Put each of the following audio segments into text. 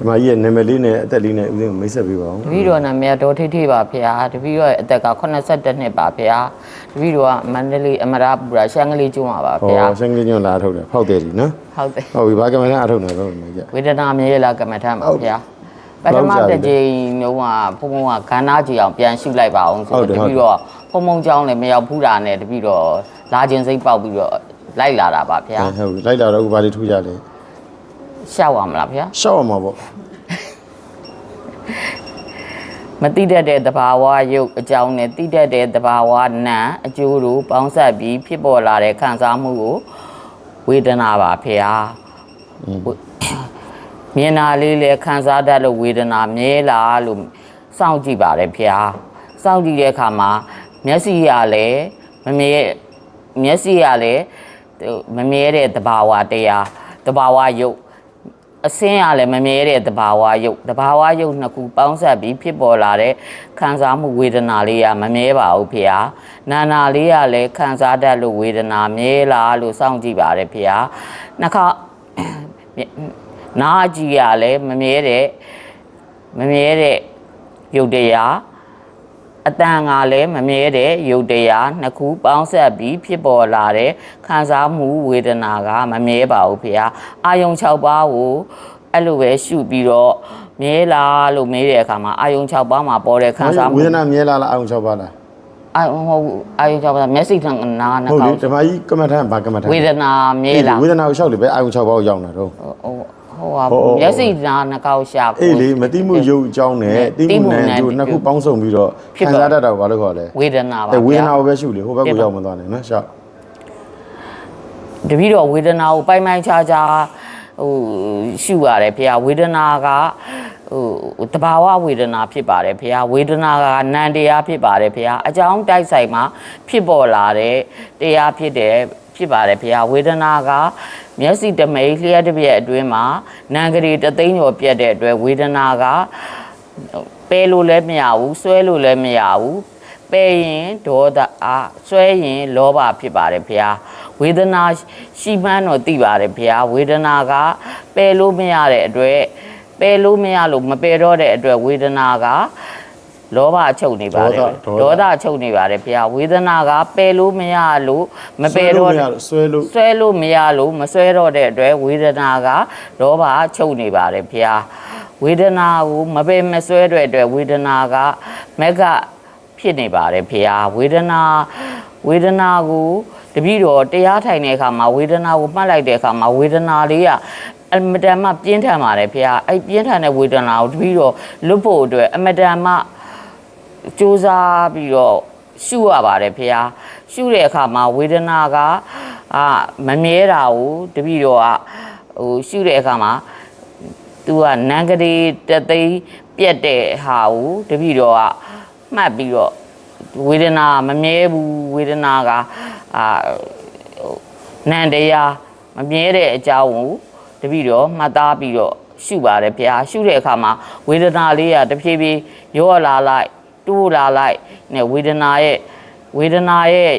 ဒီမကြီးရဲ့နာမည်လေးနဲ့အသက်လေးနဲ့ဦးစင်းကိုမိတ်ဆက်ပေးပါဦးတပည့်တော်နာမည်တော်ထေထေပါဖေဟာတပည့်တော်ရဲ့အသက်က82နှစ်ပါဖေဟာတပည့်တော်ကမန္တလေးအမရပူရာရှမ်းကလေးကျွန်းပါပါဖေဟာဟောဆင်းကလေးညွန့်လာထုတ်တယ်ဖောက်တယ်ဒီနော်ဟုတ်တယ်ဟုတ်ပြီဘာကမ္မထအထုတ်နေတော့မကြ ဝေဒနာမြေလာကမ္မထမှာဖေဟာပထမတစ်ချိန်တော့ကဘုံဘုံကခန္ဓာကြီးအောင်ပြန်ရှုလိုက်ပါအောင်ဆိုတဟုတ်တယ်ဟုတ်တယ် ပည့်တော်ဘုံဘုံကြောင်းလည်းမရောက်ဘူးတာနဲ့တပည့်တော်လာခြင်းစိတ်ပေါက်ပြီးတော့လိုက်လာတာပါဖေဟာ ဟုတ်ပြီလိုက်လာတော့အခုဘာလေးထူးကြလဲ ရှောက်ရမလားဗျာရှောက်အောင်ပါပေါ့မတိတတ်တဲ့တဘာဝရုပ်အကြောင်းနဲ့တိတတ်တဲ့တဘာဝနာအကျိုးတို့ပေါင်းစပ်ပြီးဖြစ်ပေါ်လာတဲ့ခံစားမှုကိုဝေဒနာပါဖေဟာမြင်တာလေးလည်းခံစားတတ်လို့ဝေဒနာမြဲလာလို့စောင့်ကြည့်ပါတယ်ဖေဟာစောင့်ကြည့်တဲ့အခါမှာမျက်စိရလည်းမမြဲမျက်စိရလည်းမမြဲတဲ့တဘာဝတရားတဘာဝရုပ် အစင်းရလည်းမမြဲတဲ့တဘာဝရုပ်တဘာဝရုပ်နှစ်ခုပေါင်းစပ်ပြီးဖြစ်ပေါ်လာတဲ့ခံစားမှုဝေဒနာလေးကမမြဲပါဘူးဖေဟာနာနာလေးကလည်းခံစားတတ်လို့ဝေဒနာမြဲလားလို့စောင့်ကြည့်ပါတယ်ဖေဟာနှစ်ခါနာကြည့်ရလည်းမမြဲတဲ့မမြဲတဲ့ရုပ်တရား အတန်ကလည်းမမြဲတဲ့ရုပ်တရားနှစ်ခုပေါင်းဆက်ပြီးဖြစ်ပေါ်လာတဲ့ခံစားမှုဝေဒနာကမမြဲပါဘူးဖေဟာအာယုံ6ပါးကိုအဲ့လိုပဲရှုပြီးတော့မြဲလားလို့မေးတဲ့အခါမှာအာယုံ6ပါးမှာပေါ်တဲ့ခံစားမှုဝေဒနာမြဲလာလားအောင်6ပါလားအာယုံမဟုတ်ဘူးအာယုံ6ပါးမျက်စိထံနာနှာဟုတ်လေခေါင်းဒီမကြီးကမ္ဘာထမ်းဘာကမ္ဘာထမ်းဝေဒနာမြဲလားဝေဒနာကိုရှောက်လေပဲအာအောင်6ပါကိုရောက်နေတာတော့ ဟိုဟိုဟာမျက်စိနာနှာခေါင်းရှာအေးလေမတိမှုရုပ်အကြောင်းနဲ့တိမှုနဲ့ကျိုးနှစ်ခုပေါင်းစုံပြီးတော့ခံစားတတ်တာကိုဘာလို့ခေါ်လဲဝေဒနာပါအဲဝေဒဗျာနာကိုပဲရှုလေဟိုဘက်ကိုရောက်မသွားနဲ့နော်ရှောက်တပည့်တော်ဝေဒနာကိုပိုင်ပိုင်ခြားခြားဟိုရှုရတယ်ဖေ။ဝေဒနာက ဟိုတဘာဝဝေဒနာဖြစ်ပါတယ်ဖေ။ဝေဒနာကနံတရားဖြစ်ပါတယ်ဖေ။အကြောင်းတိုက်ဆိုင်မှာဖြစ်ပေါ်လာတဲ့တရားဖြစ်တယ်ဖြစ်ပါတယ်ဖေ။ဝေဒနာကမျက်စိတမိတ်လျှက်တစ်ပြက်အတွင်းမှာနံကလေးတသိန်းကျော်ပြတ်တဲ့အတွက်ဝေဒနာကပဲလို့လည်းမရဘူးဆွဲလို့လည်းမရဘူးပယ်ရင်ဒေါသအားဆွဲရင်လောဘဖြစ်ပါတယ်ဗျာဝေဒနာရှိမှန်းတော့သိပါတယ်ဗျာဝေဒနာကပယ်လို့မရတဲ့အတွက် ပယ်လို့မရလို့မပယ်တော့တဲ့အတွက်ဝေဒနာကလောဘချုပ်နေပါတယ်ဒေါသချုပ်နေပါတယ်ဗျာဝေဒနာကပယ်လို့မရလို့မပယ်တော့ဆွဲလို့ဆွဲလို့မရလို့မဆွဲတော့တဲ့အတွက်ဝေဒနာကလောဘချုပ်နေပါတယ်ဗျာဝေဒနာကိုမပယ်မဆွဲတဲ့အတွက်ဝေဒနာကမက်ကဖြစ်နေပါတယ်ဗျာဝေဒနာဝေဒနာကိုတပည့်တော်တရားထိုင်တဲ့အခါမှာဝေဒနာကိုမှတ်လိုက်တဲ့အခါမှာဝေဒနာလေးက အမတန်မှပြင်းထန်ပါတယ်ဗျာအဲ့ပြင်းထန်တဲ့ဝေဒနာကိုတပည့်တော်လွတ်ဖို့အတွက်အမတန်မှစူးစမ်းပြီးတော့ရှုရပါတယ်ဖေဟာရှုတဲ့အခါမှာဝေဒနာကအာမမြဲတာကိုတပည့်တော်ကဟိုရှုတဲ့အခါမှာသူကနန်ကလေးတသိန်းပြက်တဲ့ဟာကိုတပည့်တော်ကမှတ်ပြီးတော့ဝေဒနာမမြဲဘူးဝေဒနာကအာဟိုနန္တရားမမြဲတဲ့အကြောင်းကို တပည့်တော်မှတ်သားပြီးတော့ရှုပါတယ်ဗျာရှုတဲ့အခါမှာဝေဒနာလေးကတဖြည်းဖြည်းရောလာလိုက်တိုးလာလိုက်နဲ့ဝေဒနာရဲ့ဝေဒနာရဲ့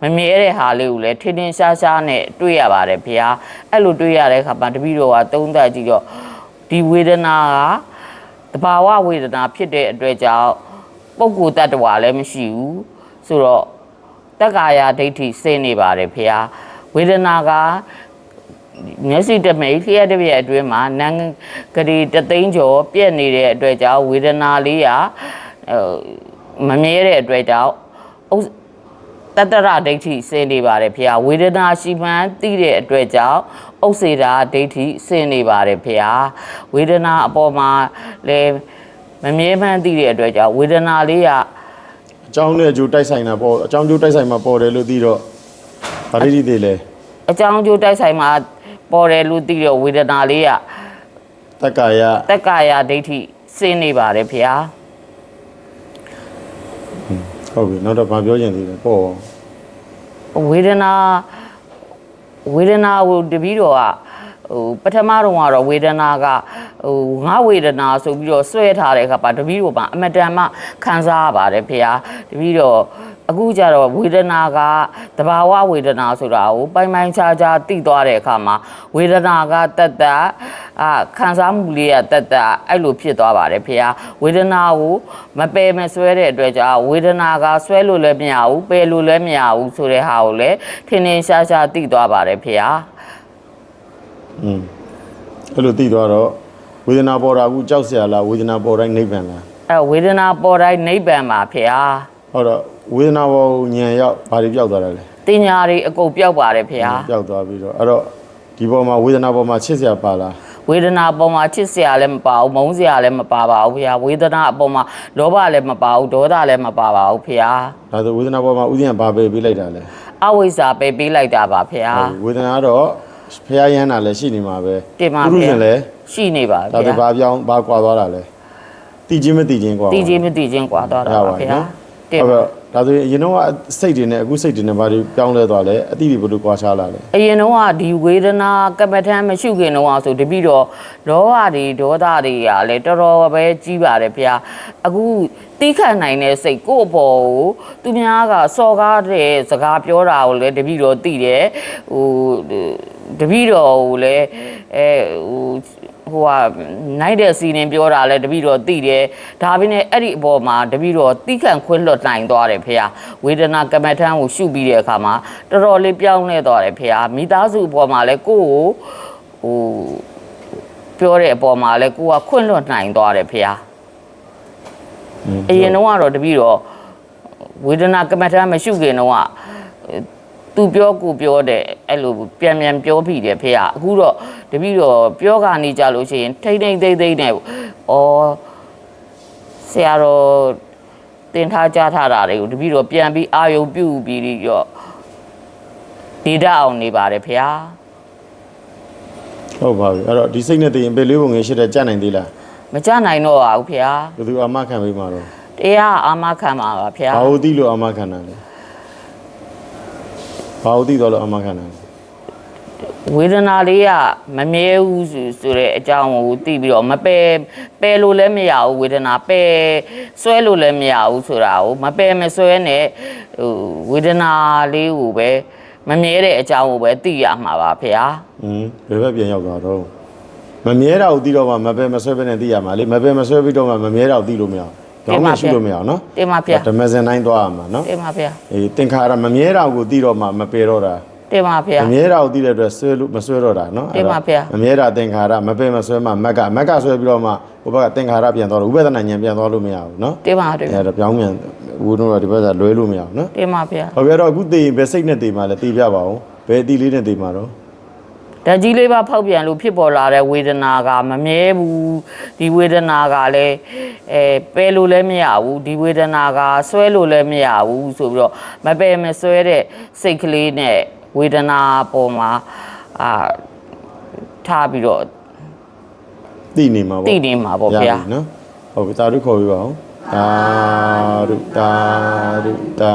မမြဲတဲ့ဟာလေးကိုလည်းထင်းထင်းရှားရှားနဲ့တွေ့ရပါတယ်ဗျာအဲ့လိုတွေ့ရတဲ့အခါမှာတပည့်တော်ကသုံးသပ်ကြည့်တော့ဒီဝေဒနာကတဘာဝဝေဒနာဖြစ်တဲ့အတွက်ကြောင့်ပုဂ္ဂိုလ်တ attva လည်းမရှိဘူးဆိုတော့တက္ကာယဒိဋ္ဌိစိနေပါတယ်ဗျာဝေဒနာက မျက်စိတမိတ်လျှက်တစ်ပြက်အတွင်းမှာနံကလေးတသိန်းကျော်ပြက်နေတဲ့အတွက်ကြောင့်ဝေဒနာလေးကဟိုမမြဲတဲ့အတွက်ကြောင့်ဥစ္တတ္တရဒိဋ္ဌိစင်နေပါတယ်ဖေ။ဝေဒနာရှိမှန်းသိတဲ့အတွက်ကြောင့်ဥစ္စေတာဒိဋ္ဌိစင်နေပါတယ်ဖေ။ဝေဒနာအပေါ်မှာလည်းမမြဲမှန်းသိတဲ့အတွက်ကြောင့်ဝေဒနာလေးကအကြောင်းနဲ့အကျိုးတိုက်ဆိုင်တာပေါ့အကြောင်းကျိုးတိုက်ဆိုင်မှာပေါ်တယ်လို့သိတော့ဗာလိတိသေးလဲအကြောင်းအကျိုးတိုက်ဆိုင်မှာ ပေါ်တယ်လို့သိတော့ဝေဒနာလေးကတက္ကာယတက္ကာယဒိဋ္ဌိစင်းနေပါတယ်ဖေဟာဟုတ်ပြီနောက်တော့ဗာပြောချင်သေးတယ်ပေါ့ဝေဒနာဝေဒနာကိုတပီးတော့ကဟိုပထမတော့ကတော့ဝေဒနာကဟိုငါဝေဒနာဆိုပြီးတော့ဆွဲထားတဲ့အခါပါတပီးတော့ပါအမတန်မှခံစားရပါတယ်ဖေဟာတပီးတော့ အခုကျတော့ဝေဒနာကတဘာဝဝေဒနာဆိုတာကိုပိုင်ပိုင်ခြားခြားသိသွားတဲ့အခါမှာဝေဒနာကတက်တက်အာခံစားမှုလေးကတက်တက်အဲ့လိုဖြစ်သွားပါတယ်ဖေဟာဝေဒနာကိုမပယ်မဆွဲတဲ့အတွက်ကြောင့်ဝေဒနာကဆွဲလို့လည်းမရဘူးပယ်လို့လည်းမရဘူးဆိုတဲ့ဟာကိုလည်းထင်ထင်ရှားရှားသိသွားပါတယ်ဖေဟာ อืมအဲ့လိုသိသွားတော့ဝေဒနာပေါ်တာကူကြောက်เสียလားဝေဒနာပေါ်တိုင်းနိဗ္ဗာန်လား အဲ့ဝေဒနာပေါ်တိုင်းနိဗ္ဗာန်ပါဖေဟာ ဟုတ်တော့ဝေဒနာပေါ်ညံရောက်ဘာတွေပျောက်သွားတာလဲတင်ညာတွေအကုန်ပျောက်ပါတယ်ဖေဟာပျောက်သွားပြီးတော့အဲ့တော့ဒီပေါ်မှာဝေဒနာပေါ်မှာချစ်စရာပါလားဝေဒနာအပေါ်မှာချစ်စရာလည်းမပါဘူးမုန်းစရာလည်းမပါပါဘူးဖေဟာဝေဒနာအပေါ်မှာလောဘလည်းမပါဘူးဒေါသလည်းမပါပါဘူးဖေဟာဒါဆိုဝေဒနာပေါ်မှာဥစဉ်ဘာပဲပေးလိုက်တာလဲအဝိဇ္ဇာပဲပေးလိုက်တာပါဖေဟာဝေဒနာကတော့ဖျားရမ်းတာလည်းရှိနေမှာပဲတင်ပါဖေဟာလည်းရှိနေပါဗျာဒါဆိုဘာပြောင်းဘာကွာသွားတာလဲတည်ခြင်းမတည်ခြင်းကွာတည်ခြင်းမတည်ခြင်းကွာသွားတာပါဖေဟာ တင်ဟုတ်ပါကဲ့ဒါဆိုရင်အရင်တော့စိတ်တွေနဲ့အခုစိတ်တွေနဲ့ဘာတွေပြောင်းလဲသွားလဲအတိတွေဘယ်လိုကွာခြားလာလဲအရင်တော့ကဒီဝေဒနာကမ္မထမ်းမရှိခင်တော့ဆိုတပိတော့လောဘတွေဒေါသတွေကလည်းတော်တော်ပဲကြီးပါတယ်ဖေဟာအခုတိခတ်နိုင်တဲ့စိတ်ကိုယ့်အပေါ်ကိုသူများကစော်ကားတဲ့စကားပြောတာကိုလည်းတပိတော့သိတယ်ဟိုတပိတော့ကိုလည်းအဲဟို ဟိုကနိုင်တဲ့စီရင်ပြောတာလဲတပိတော့သိတယ်ဒါပေမဲ့အဲ့ဒီအပေါ်မှာတပိတော့တိခန့်ခွင့်လွတ်နိုင်သွားတယ်ဖေဟာဝေဒနာကမ္မထမ်းကိုရှုပြီးတဲ့အခါမှာတော်တော်လေးပြောင်းလဲသွားတယ်ဖေဟာမိသားစုအပေါ်မှာလဲကိုယ့်ကိုဟိုပြောတဲ့အပေါ်မှာလဲကိုကခွင့်လွတ်နိုင်သွားတယ်ဖေဟာอืมအရင်တော့ကတော့တပိတော့ဝေဒနာကမ္မထမ်းမရှုခင်တော့ကသူပြောကိုပြောတဲ့အဲ့လိုပြန်ပြန်ပြောပြီးတယ်ဖေဟာအခုတော့ တပိတော့ပြောကနေကြလို့ရှိရင်ထိမ့်ထိမ့်သိမ့်သိမ့်နဲ့ဩဆရာတော်တင်ထားကြထားတာတွေကိုတပိတော့ပြန်ပြီးအာယုံပြုတ်ပြီးတော့ဒေတာအောင်နေပါတယ်ဖေဟာဟုတ်ပါပြီအဲ့တော့ဒီစိတ်နဲ့တည်ရင်ပေလေးပုံငယ်ရှိတဲ့ကြက်နိုင်သေးလားမကြနိုင်တော့ပါဘူးဖေဟာဘယ်သူအာမခံပေးမှာတော့တရားအာမခံပါပါဖေဟာဘာလို့သိလို့အာမခံတာလဲဘာလို့သိတော့လို့အာမခံတာလဲ ဝေဒနာလေးကမမြဲဘူးဆိုဆိုတဲ့အကြောင်းကိုသိပြီးတော့မပယ်ပယ်လို့လည်းမရဘူးဝေဒနာပယ်ဆွဲလို့လည်းမရဘူးဆိုတာကိုမပယ်မဆွဲနဲ့ဟိုဝေဒနာလေးကိုပဲမမြဲတဲ့အကြောင်းကိုပဲသိရမှာပါဖေဟာอืมဘယ်ဘက်ပြန်ရောက်သွားတော့မမြဲတာကိုသိတော့မှမပဲမဆွဲပဲနဲ့သိရမှာလေမပဲမဆွဲပြီးတော့မှမမြဲတာကိုသိလို့မရဘူးကြောင်းမရှိလို့မရအောင်နော်တင်ပါဖေဟာဓမ္မစင်တိုင်းသွားရမှာနော်တင်ပါဖေဟာအေးသင်္ခါရမမြဲတာကိုသိတော့မှမပယ်တော့တာ တင်ပါဖေဟာမမြဲတာကိုသိတဲ့အတွက်ဆွဲလို့မဆွဲတော့တာနော်တင်ပါဗျာမမြဲတာသင်္ခါရမပယ်မဆွဲမှမက်ကမက်ကဆွဲပြီးတော့မှဟိုဘက်ကသင်္ခါရပြန်သွားတော့ဥပဒနာဉာဏ်ပြန်သွားလို့မရဘူးနော်တင်ပါတင်အဲ့ဒါပြောင်းပြန်ဦးတို့ကဒီဘက်ကလွဲလို့မရဘူးနော်တင်ပါဖေဟာဟုတ်ကဲ့တော့အခုသိရင်ဘယ်စိတ်နဲ့သိမှလဲသိပြပါဦးဘယ်အတီလေးနဲ့သိမှာတော့ဓာတ်ကြီးလေးပါဖောက်ပြန်လို့ဖြစ်ပေါ်လာတဲ့ဝေဒနာကမမြဲဘူးဒီဝေဒနာကလည်းအဲပယ်လို့လည်းမရဘူးဒီဝေဒနာကဆွဲလို့လည်းမရဘူးဆိုပြီးတော့မပယ်မဆွဲတဲ့စိတ်ကလေးနဲ့ ဝေဒနာပေါ်မှာအာထားပြီးတော့သိနေမှာပေါ့သိနေမှာပေါ့ဗျာရပြီနော်ဟုတ်ပြီတာတို့ခေါ်ပြီးပါဦးတာတို့တာတို့တာ